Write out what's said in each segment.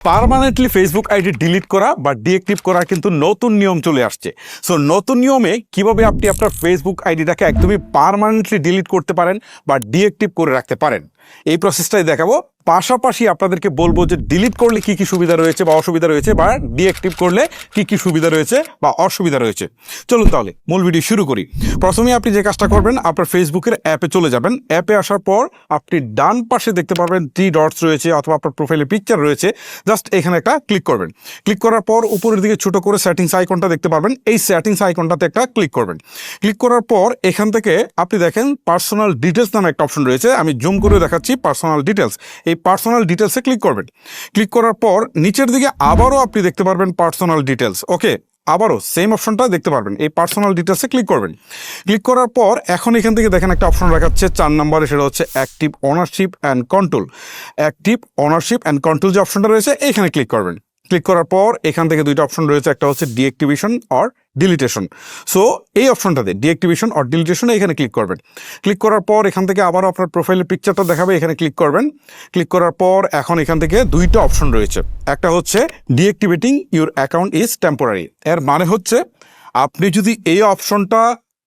Permanently Facebook ID delete করা বা deactive করার কিন্তু নতুন নিয়ম চলে আসছে। সো নতুন নিয়মে কীভাবে আপনি আপনার ফেসবুক আইডিটাকে একদমই পারমানেন্টলি ডিলিট করতে পারেন বা ডিএক্টিভ করে রাখতে পারেন? এই প্রসেসটাই দেখাবো। পাশাপাশি আপনাদেরকে বলব যে ডিলিট করলে কি কি সুবিধা রয়েছে বা অসুবিধা রয়েছে বা ডিএক্টিভ করলে কি কি সুবিধা রয়েছে বা অসুবিধা রয়েছে। চলুন তাহলে মূল ভিডিও শুরু করি। প্রথমে আপনি যে কাজটা করবেন, আপনার ফেসবুকের অ্যাপে চলে যাবেন। অ্যাপে আসার পর আপনি ডান পাশে দেখতে পারবেন থ্রি ডটস রয়েছে অথবা আপনার প্রোফাইলে পিকচার রয়েছে। জাস্ট এখানে একটা ক্লিক করবেন। ক্লিক করার পর উপরের দিকে ছোটো করে সেটিংস আইকনটা দেখতে পারবেন। এই সেটিংস আইকনটাতে একটা ক্লিক করবেন। ক্লিক করার পর এখান থেকে আপনি দেখেন পার্সোনাল ডিটেলস নামে একটা অপশন রয়েছে। আমি জুম করে দেখাচ্ছি পার্সোনাল ডিটেলস এই পার্সোনাল ডিটেলসে ক্লিক করবেন। ক্লিক করার পর নিচের দিকে আবারও আপনি দেখতে পারবেন পার্সোনাল ডিটেলস ওকে আবারও সেম অপশনটা দেখতে পারবেন। এই পার্সোনাল ডিটেলসে ক্লিক করবেন। ক্লিক করার পর এখন এখান থেকে দেখেন একটা অপশন রাখাচ্ছে চার নম্বরে, সেটা হচ্ছে active ownership and control active ownership and control যে অপশনটা রয়েছে এখানে ক্লিক করবেন। ক্লিক করার পর এখান থেকে দুইটা অপশন রয়েছে, একটা হচ্ছে ডিঅ্যাক্টিভেশন অর ডিলিটেশন সো এই অপশনটাতে ডিঅ্যাক্টিভেশন অর ডিলিটেশনে এখানে ক্লিক করবেন। ক্লিক করার পর এখান থেকে আবারও আপনার প্রোফাইলের পিকচারটা দেখাবে, এখানে ক্লিক করবেন। ক্লিক করার পর এখন এখান থেকে দুইটা অপশন রয়েছে। একটা হচ্ছে deactivating your account is temporary এর মানে হচ্ছে আপনি যদি এই অপশনটা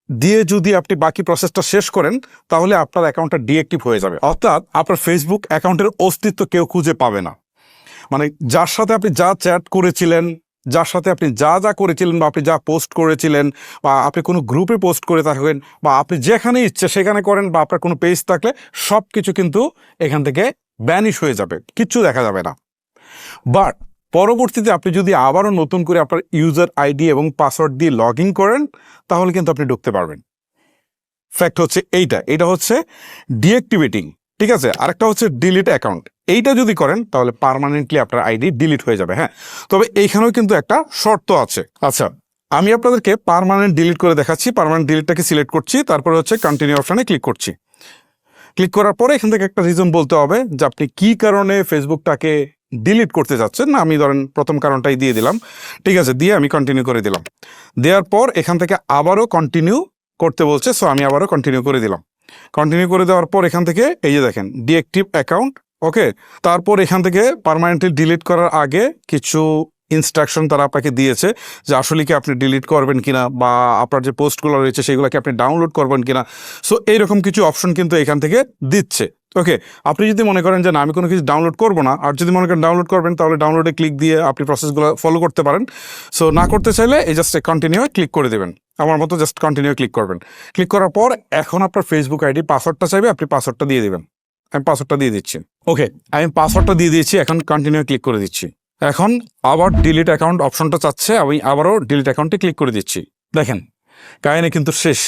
দিয়ে যদি আপনি বাকি প্রসেসটা শেষ করেন, তাহলে আপনার অ্যাকাউন্টটা ডিঅ্যাক্টিভ হয়ে যাবে। অর্থাৎ আপনার ফেসবুক অ্যাকাউন্টের অস্তিত্ব কেউ খুঁজে পাবে না। মানে যার সাথে আপনি যা চ্যাট করেছিলেন, যার সাথে আপনি যা যা করেছিলেন বা আপনি যা পোস্ট করেছিলেন বা আপনি কোনো গ্রুপে পোস্ট করে থাকবেন বা আপনি যেখানে ইচ্ছে সেখানে করেন বা আপনার কোনো পেজ থাকলে সব কিছু কিন্তু এখান থেকে ব্যানিশ হয়ে যাবে, কিচ্ছু দেখা যাবে না। বাট পরবর্তীতে আপনি যদি আবারও নতুন করে আপনার ইউজার আইডি এবং পাসওয়ার্ড দিয়ে লগ ইন করেন, তাহলে কিন্তু আপনি ঢুকতে পারবেন। ফ্যাক্ট হচ্ছে এইটা, এটা হচ্ছে ডিঅ্যাক্টিভেটিং ঠিক আছে? আরেকটা হচ্ছে ডিলিট অ্যাকাউন্ট। এইটা যদি করেন, তাহলে পারমানেন্টলি আপনার আইডি ডিলিট হয়ে যাবে হ্যাঁ? তবে এইখানেও কিন্তু একটা শর্ত আছে। আচ্ছা আমি আপনাদেরকে পার্মানেন্ট ডিলিট করে দেখাচ্ছি পারমানেন্ট ডিলিটটাকে সিলেক্ট করছি, তারপরে হচ্ছে কন্টিনিউ অপশানে ক্লিক করছি। ক্লিক করার পরে এখান থেকে একটা রিজন বলতে হবে যে আপনি কি কারণে ফেসবুকটাকে ডিলিট করতে যাচ্ছেন। না, আমি ধরেন প্রথম কারণটাই দিয়ে দিলাম। ঠিক আছে, দিয়ে আমি কন্টিনিউ করে দিলাম। দেওয়ার পর এখান থেকে আবারও কন্টিনিউ করতে বলছে সো আমি আবারও কন্টিনিউ করে দিলাম। কন্টিনিউ করে দেওয়ার পর এখান থেকে এই যে দেখেন ডিএক্টিভ অ্যাকাউন্ট ওকে তারপর এখান থেকে পার্মানেন্টলি ডিলিট করার আগে কিছু ইনস্ট্রাকশন তারা আপনাকে দিয়েছে যে আসলে কি আপনি ডিলিট করবেন কিনা বা আপনার যে পোস্টগুলো রয়েছে সেগুলোকে আপনি ডাউনলোড করবেন কিনা। সো এইরকম কিছু অপশন কিন্তু এখান থেকে দিচ্ছে। ওকে আপনি যদি মনে করেন যে না, আমি কোনো কিছু ডাউনলোড করব না, আর যদি মনে করেন ডাউনলোড করবেন, তাহলে ডাউনলোডে ক্লিক দিয়ে আপনি প্রসেসগুলো ফলো করতে পারেন। সো না করতে চাইলে এই জাস্ট কন্টিনিউ ক্লিক করে দেবেন। আমার মতো জাস্ট কন্টিনিউ ক্লিক করবেন। ক্লিক করার পর এখন আপনার ফেসবুক আইডি পাসওয়ার্ডটা চাইবে, আপনি পাসওয়ার্ডটা দিয়ে দেবেন। আমি পাসওয়ার্ডটা দিয়ে দিচ্ছি। ওকে আমি পাসওয়ার্ডটা দিয়ে দিয়েছি, এখন কন্টিনিউ ক্লিক করে দিচ্ছি। এখন আবার ডিলিট অ্যাকাউন্ট অপশনটা চাচ্ছে, আমি আবারও ডিলিট অ্যাকাউন্টে ক্লিক করে দিচ্ছি। দেখেন, কাহিনী কিন্তু শেষ।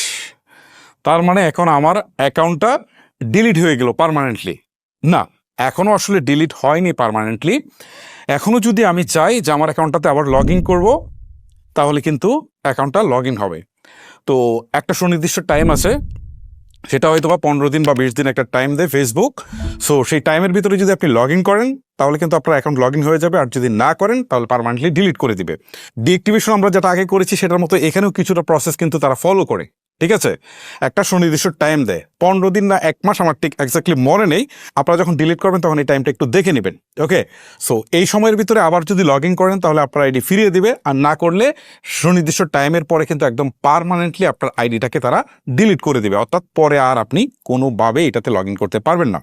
তার মানে এখন আমার অ্যাকাউন্টটা ডিলিট হয়ে গেল পার্মানেন্টলি না এখনও আসলে ডিলিট হয়নি পার্মানেন্টলি এখনও যদি আমি চাই যে আমার অ্যাকাউন্টটাতে আবার লগ ইন করব, তাহলে কিন্তু অ্যাকাউন্টটা লগ ইন হবে। তো একটা সুনির্দিষ্ট টাইম আছে সেটা হয়তো বা পনেরো দিন বা বিশ দিন একটা টাইম দেয় ফেসবুক সো সেই টাইমের ভিতরে যদি আপনি লগ ইন করেন, তাহলে কিন্তু আপনার অ্যাকাউন্ট লগ ইন হয়ে যাবে। আর যদি না করেন, তাহলে পারমানেন্টলি ডিলিট করে দিবে। ডিএক্টিভেশন আমরা যেটা আগে করেছি, সেটার মতো এখানেও কিছুটা প্রসেস কিন্তু তারা ফলো করে। ঠিক আছে? একটা সুনির্দিষ্ট টাইম দেয়। পনেরো দিন না এক মাস আমার ঠিক এক্স্যাক্টলি মনে নেই। আপনারা যখন ডিলিট করবেন, তখন এই টাইমটা একটু দেখে নেবেন। ওকে সো এই সময়ের ভিতরে আবার যদি লগ ইন করেন, তাহলে আপনার আইডি ফিরিয়ে দিবে। আর না করলে সুনির্দিষ্ট টাইমের পরে কিন্তু একদম পারমানেন্টলি আপনার আইডিটাকে তারা ডিলিট করে দিবে। অর্থাৎ পরে আর আপনি কোনোভাবে এটাতে লগ ইন করতে পারবেন না।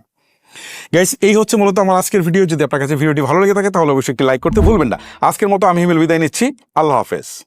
গাইস এই হচ্ছে মূলত আমার আজকের ভিডিও যদি আপনার কাছে ভিডিওটি ভালো লেগে থাকে, তাহলে অবশ্যই একটি লাইক করতে ভুলবেন না। আজকের মতো আমি হিমেল বিদায় নিচ্ছি। আল্লাহ হাফেজ।